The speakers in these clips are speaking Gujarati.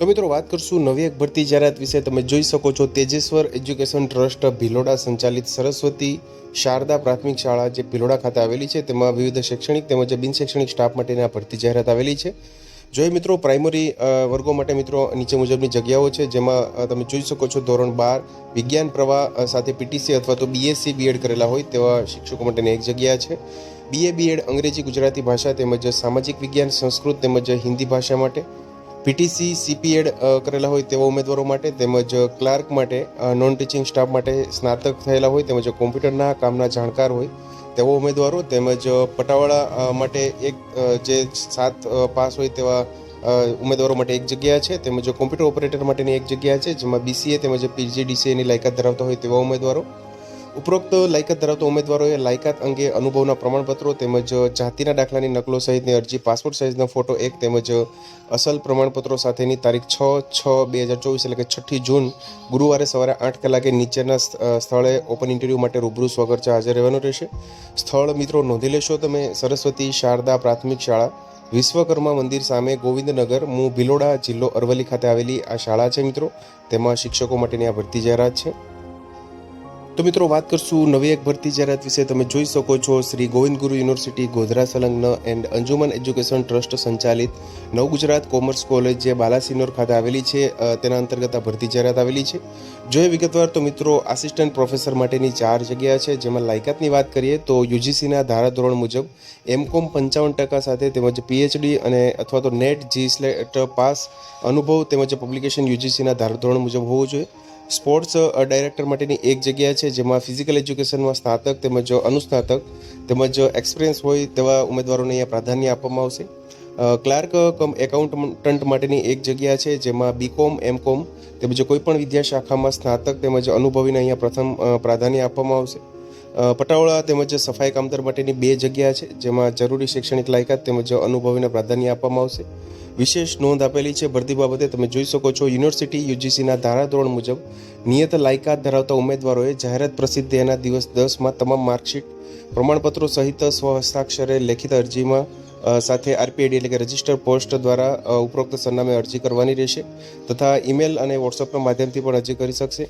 તો મિત્રો વાત કરશું નવી એક ભરતી જાહેરાત વિશે. તમે જોઈ શકો છો તેજેશ્વર એજ્યુકેશન ટ્રસ્ટ ભિલોડા સંચાલિત સરસ્વતી શારદા પ્રાથમિક શાળા જે ભિલોડા ખાતે આવેલી છે, તેમાં વિવિધ શૈક્ષણિક તેમજ બિન શૈક્ષણિક સ્ટાફ માટેની ભરતી જાહેરાત આવેલી છે. જોઈએ મિત્રો, પ્રાઇમરી વર્ગો માટે મિત્રો નીચે મુજબની જગ્યાઓ છે, જેમાં તમે જોઈ શકો છો ધોરણ બાર વિજ્ઞાન પ્રવાહ સાથે પીટીસી અથવા તો બીએસસી બીએડ કરેલા હોય તેવા શિક્ષકો માટેની એક જગ્યા છે. બીએ બીએડ અંગ્રેજી, ગુજરાતી ભાષા તેમજ સામાજિક વિજ્ઞાન, સંસ્કૃત તેમજ હિન્દી ભાષા માટે. પીટીસી સીપીએડ કરેલા હોય તેવા ઉમેદવારો માટે તેમજ ક્લાર્ક માટે નોન ટીચિંગ સ્ટાફ માટે સ્નાતક થયેલા હોય તેમજ કોમ્પ્યુટરના કામના જાણકાર હોય તેવા ઉમેદવારો તેમજ પટાવાળા માટે એક જે સાત પાસ હોય તેવા ઉમેદવારો માટે એક જગ્યા છે તેમજ કોમ્પ્યુટર ઓપરેટર માટેની એક જગ્યા છે જેમાં બીસીએ તેમજ પીજીડીસીએની લાયકાત ધરાવતા હોય તેવા ઉમેદવારો ઉપરોક્ત લાયકાત ધરાવતા ઉમેદવારોએ લાયકાત અંગે અનુભવના પ્રમાણપત્રો તેમજ જાતિના દાખલાની નકલો સહિતની અરજી, પાસપોર્ટ સાઇઝનો ફોટો એક તેમજ અસલ પ્રમાણપત્રો સાથેની તારીખ છ છ બે હજાર ચોવીસ એટલે કે છઠ્ઠી જૂન ગુરુવારે સવારે આઠ કલાકે નીચેના સ્થ- સ્થળે ઓપન ઇન્ટરવ્યૂ માટે રૂબરૂ સ્વગર્ચા હાજર રહેવાનું રહેશે. સ્થળ મિત્રો નોંધી લેશો તમે. સરસ્વતી શારદા પ્રાથમિક શાળા, વિશ્વકર્મા મંદિર સામે ગોવિંદનગર, મું ભિલોડા જિલ્લો અરવલ્લી ખાતે આવેલી આ શાળા છે મિત્રો. તેમાં શિક્ષકો માટેની આ ભરતી જાહેરાત છે. તો મિત્રો વાત કરશું નવી એક ભરતી જાહેરાત વિશે. તમે જોઈ શકો છો શ્રી ગોવિંદ ગુરુ યુનિવર્સિટી ગોધરા સંલગ્ન એન્ડ અંજુમન એજ્યુકેશન ટ્રસ્ટ સંચાલિત નવ ગુજરાત કોમર્સ કોલેજ જે બાલાસિનોર ખાતે આવેલી છે તેના અંતર્ગત આ ભરતી જાહેરાત આવેલી છે. જોઈએ વિગતવાર તો મિત્રો આસિસ્ટન્ટ પ્રોફેસર માટેની ચાર જગ્યા છે, જેમાં લાયકાતની વાત કરીએ તો યુજીસીના ધારાધોરણ મુજબ એમકોમ પંચાવન ટકા સાથે તેમજ પીએચડી અને અથવા તો નેટ જી સ્લેટ પાસ અનુભવ તેમજ પબ્લિકેશન યુજીસીના ધારાધોરણ મુજબ હોવું જોઈએ. સ્પોર્ટ્સ ડાયરેક્ટર માટેની એક જગ્યા છે જેમાં ફિઝિકલ એજ્યુકેશનમાં સ્નાતક તેમજ અનુસ્નાતક તેમજ એક્સપિરિયન્સ હોય તેવા ઉમેદવારોને અહીંયા પ્રાધાન્ય આપવામાં આવશે. ક્લાર્ક કમ એકાઉન્ટન્ટ માટેની એક જગ્યા છે જેમાં બીકોમ, એમકોમ તેમજ કોઈપણ વિદ્યાશાખામાં સ્નાતક તેમજ અનુભવીને અહીંયા પ્રથમ પ્રાધાન્ય આપવામાં આવશે. પટાવળા તેમજ સફાઈ કામદાર માટેની બે જગ્યા છે જેમાં જરૂરી શૈક્ષણિક લાયકાત તેમજ અનુભવીને પ્રાધાન્ય આપવામાં આવશે. વિશેષ નોંધ આપેલી છે. ભરતી બાબતે તમે જોઈ શકો છો, યુનિવર્સિટી યુજીસીના ધારાધોરણ મુજબ નિયત લાયકાત ધરાવતા ઉમેદવારોએ જાહેરાત પ્રસિદ્ધ એના દિવસ દસમાં તમામ માર્કશીટ, પ્રમાણપત્રો સહિત સ્વ હસ્તાક્ષરે લેખિત અરજીમાં સાથે આરપીઆઈડી એટલે કે રજિસ્ટર પોસ્ટ દ્વારા ઉપરોક્ત સરનામે અરજી કરવાની રહેશે તથા ઈમેલ અને વોટ્સઅપના માધ્યમથી પણ અરજી કરી શકશે.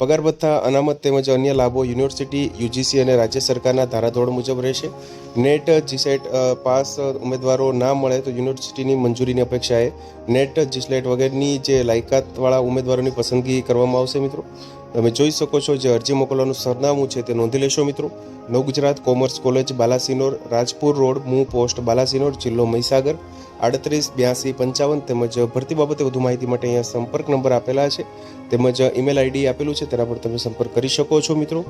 પગાર ભથ્થા, અનામત તેમજ અન્ય લાભો યુનિવર્સિટી, યુજીસી અને રાજ્ય સરકારના ધારાધોરણ મુજબ રહેશે. નેટ જીસેટ પાસ ઉમેદવારો ના મળે તો યુનિવર્સિટીની મંજૂરીની અપેક્ષાએ નેટ જીસલેટ વગેરેની જે લાયકાતવાળા ઉમેદવારોની પસંદગી કરવામાં આવશે મિત્રો. તમે જોઈ શકો છો જે અરજી મોકલવાનું સરનામું છે તે નોંધી લેશો મિત્રો. Nav Gujarat commerce college, Balasinor, Rajpur road, મૂ પોસ્ટ, બાલાસિનોર, જિલ્લો મહીસાગર. આડત્રીસ, બ્યાસી, પંચાવન તેમજ ભરતી બાબતે વધુ માહિતી માટે અહીંયા સંપર્ક નંબર આપેલા છે. તેમજ ઈમેલ આઈડી આપેલું છે તેના પર તમે સંપર્ક કરી શકો છો મિત્રો.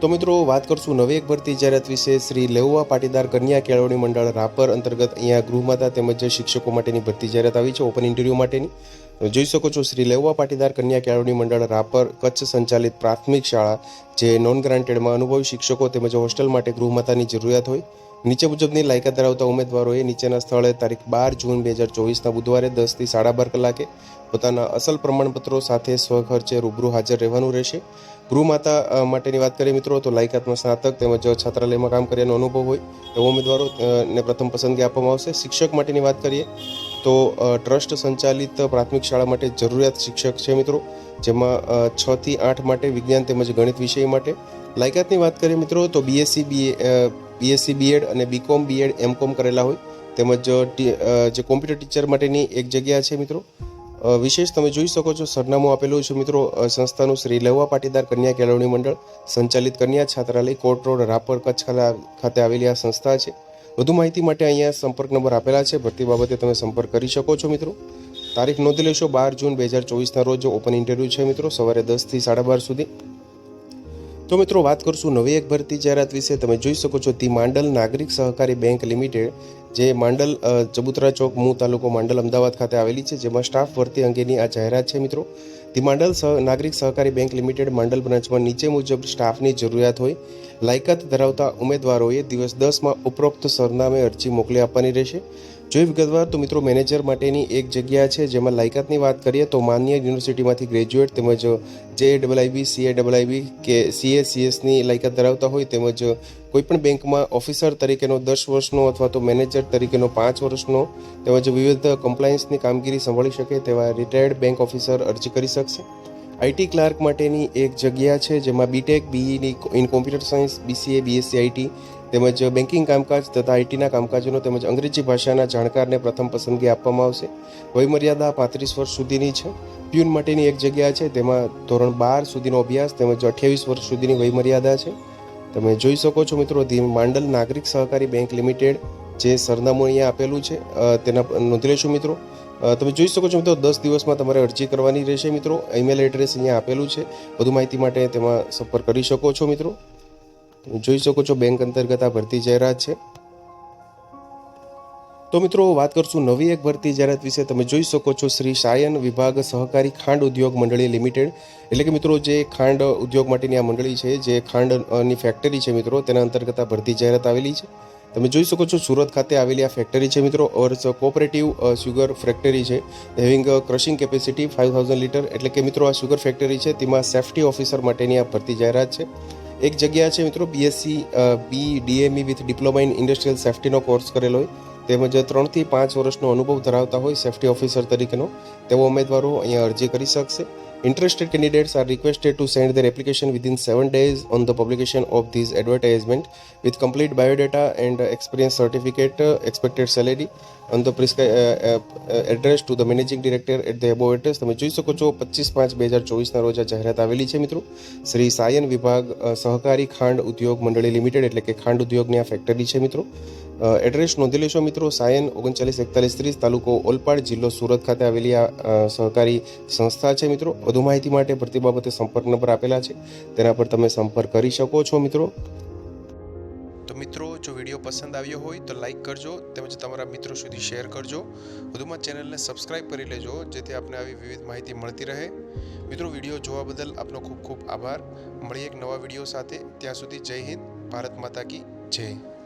તો મિત્રો, વાત કરશું નવી એક ભરતી જાહેરાત વિશે. શ્રી લેઉવા પાટીદાર કન્યા કેળવણી મંડળ રાપર અંતર્ગત અહીંયા ગૃહમાતા તેમજ શિક્ષકો માટેની ભરતી જાહેરાત આવી છે ઓપન ઇન્ટરવ્યૂ માટેની. જોઈ શકો છો, શ્રી લેવા પાટીદાર કન્યા કેળવણી મંડળ રાપર કચ્છ સંચાલિત પ્રાથમિક શાળા, જે નોન ગ્રાન્ટેડમાં અનુભવી શિક્ષકો તેમજ હોસ્ટેલ માટે ગૃહમાતાની જરૂરિયાત હોય. નીચે મુજબની લાયકાત ધરાવતા ઉમેદવારોએ નીચેના સ્થળે તારીખ બાર જૂન બે હજાર ચોવીસના બુધવારે દસથી સાડા બાર કલાકે પોતાના અસલ પ્રમાણપત્રો સાથે સ્વખર્ચે રૂબરૂ હાજર રહેવાનું રહેશે. ગૃહમાતા માટેની વાત કરીએ મિત્રો, તો લાયકાતમાં સ્નાતક તેમજ છાત્રાલયમાં કામ કર્યાનો અનુભવ હોય એવા ઉમેદવારો ને પ્રથમ પસંદગી આપવામાં આવશે. શિક્ષક માટેની વાત કરીએ તો ટ્રસ્ટ સંચાલિત પ્રાથમિક શાળા માટે જરૂરિયાત શિક્ષક છે મિત્રો, જેમાં છ થી આઠ માટે વિજ્ઞાન તેમજ ગણિત વિષય માટે. લાયકાતની વાત કરીએ મિત્રો, તો બીએસસી બી બીએસસી બીએડ અને બીકોમ બીએડ એમકોમ કરેલા હોય. તેમજ જે કોમ્પ્યુટર ટીચર માટેની એક જગ્યા છે મિત્રો. વિશેષ તમે જોઈ શકો છો, સરનામું આપેલું છે મિત્રો સંસ્થાનું શ્રી લેવા પાટીદાર કન્યા કેળવણી મંડળ, સંચાલિત કન્યા છાત્રાલય, કોટ રોડ, રાપર, કચ્છ ખાતે આવેલી આ સંસ્થા છે. વધુ માહિતી માટે અહીંયા સંપર્ક નંબર આપેલા છે. ભરતી બાબતે તમે સંપર્ક કરી શકો છો, મિત્રો. તારીખ નોંધી લેશો. બાર જૂન બે હજાર ચોવીસના રોજ ઓપન ઇન્ટરવ્યૂ છે, મિત્રો. સવારે દસથી સાડા બાર સુધી. તો મિત્રો, વાત કરશું નવી એક ભરતી જાહેરાત વિશે. તમે જોઈ શકો છો, ધી માંડલ નાગરિક સહકારી બેંક લિમિટેડ, જે માંડલ ચબુતરા ચોક, મૂ તાલુકો માંડલ, અમદાવાદ ખાતે આવેલી છે, જેમાં સ્ટાફ ભરતી અંગેની આ જાહેરાત છે, મિત્રો. ધી માંડલ નાગરિક સહકારી બેંક લિમિટેડ માંડલ બ્રાન્ચમાં નીચે મુજબ સ્ટાફની જરૂરિયાત હોય. લાયકાત ધરાવતા ઉમેદવારોએ દિવસ દસમાં ઉપરોક્ત સરનામે અરજી મોકલી આપવાની રહેશે. જો વિગતવાર તો મિત્રો મેનેજર માટેની એક જગ્યા છે, જેમાં લાયકાતની વાત કરીએ તો માન્ય યુનિવર્સિટીમાંથી ગ્રેજ્યુએટ તેમજ જે double IB CA double IB કે સીએ સીએસની લાયકાત ધરાવતા હોય તેમજ કોઈપણ બેંકમાં ઓફિસર તરીકેનો દસ વર્ષનો અથવા તો મેનેજર તરીકેનો પાંચ વર્ષનો તેમજ વિવિધ કમ્પ્લાયન્સની કામગીરી સંભાળી શકે તેવા રિટાયર્ડ બેંક ઓફિસર અરજી કરી શકશે. આઈટી ક્લાર્ક માટેની એક જગ્યા છે, જેમાં BTech બીઈની in computer science BCA BSc IT તેમજ બેન્કિંગ કામકાજ તથા આઈટીના કામકાજનો તેમજ અંગ્રેજી ભાષાના જાણકારને પ્રથમ પસંદગી આપવામાં આવશે. વયમર્યાદા પાંત્રીસ વર્ષ સુધીની છે. પ્યુન માટેની એક જગ્યા છે, તેમાં ધોરણ બાર સુધીનો અભ્યાસ તેમજ અઠ્યાવીસ વર્ષ સુધીની વયમર્યાદા છે. તમે જોઈ શકો છો મિત્રો, ધી માંડલ નાગરિક સહકારી બેંક લિમિટેડ જે સરનામું અહીંયા આપેલું છે તેના નોંધી લેશો મિત્રો. તમે જોઈ શકો છો મિત્રો, દસ દિવસમાં તમારે અરજી કરવાની રહેશે મિત્રો. ઈમેલ એડ્રેસ અહીંયા આપેલું છે. વધુ માહિતી માટે તેમાં સંપર્ક કરી શકો છો મિત્રો. જોઈ શકો છો બેંક અંતર્ગત આ ભરતી જાહેરાત છે. તો મિત્રો, વાત કરશું નવી એક ભરતી જાહેરાત વિશે. તમે જોઈ શકો છો શ્રી સાયન વિભાગ સહકારી ખાંડ ઉદ્યોગ મંડળી લિમિટેડ. એટલે કે મિત્રો, જે ખાંડ ઉદ્યોગ માટેની આ મંડળી છે, જે ખાંડની ફેક્ટરી છે મિત્રો, તેના અંતર્ગત આ ભરતી જાહેરાત આવેલી છે. તમે જોઈ શકો છો સુરત ખાતે આવેલી આ ફેક્ટરી છે મિત્રો. ઓર કોઓપરેટિવ સુગર ફેક્ટરી છે. Having crushing capacity five thousand litre એટલે કે મિત્રો, આ સુગર ફેક્ટરી છે, તેમાં સેફ્ટી ઓફિસર માટેની આ ભરતી જાહેરાત છે. એક જગ્યા છે મિત્રો BSc B DME with diploma in industrial સેફ્ટીનો course કરેલો હોય. તેમજ ત્રણથી પાંચ વર્ષનો અનુભવ ધરાવતા હોય સેફ્ટી ઓફિસર તરીકેનો. તેવો ઉમેદવારો અહીંયા અરજી કરી શકશે. Interested candidates are requested to send their application within seven days on the publication of these advertisement with complete biodata and experience certificate expected salary on the prescribe address to the managing director at the above address. તમે જોઈ શકો છો, પચીસ પાંચ બે હજાર ચોવીસના રોજ આ જાહેરાત આવેલી છે, મિત્રો શ્રી સાયન વિભાગ સહકારી ખાંડ ઉદ્યોગ મંડળી લિમિટેડ, એટલે કે ખાંડ ઉદ્યોગની આ ફેક્ટરી છે, મિત્રો એડ્રેસ નોંધી લેશો મિત્રો. સાયન ઓગણચાલીસ એકતાલીસ ત્રીસ, તાલુકો ઓલપાડ જિલ્લો સુરત ખાતે આવેલી આ સહકારી સંસ્થા છે મિત્રો. વધુ માહિતી માટે ભરતી બાબતે સંપર્ક નંબર આપેલા છે. તેના પર તમે સંપર્ક કરી શકો છો મિત્રો. તો મિત્રો, જો વીડિયો પસંદ આવ્યો હોય તો લાઇક કરજો તેમજ તમારા મિત્રો સુધી શેર કરજો. વધુમાં ચેનલને સબસ્ક્રાઇબ કરી લેજો, જેથી આપને આવી વિવિધ માહિતી મળતી રહે. મિત્રો, વીડિયો જોવા બદલ આપનો ખૂબ ખૂબ આભાર. મળીએ એક નવા વીડિયો સાથે. ત્યાં સુધી જય હિન્દ, ભારત માતા કી જય.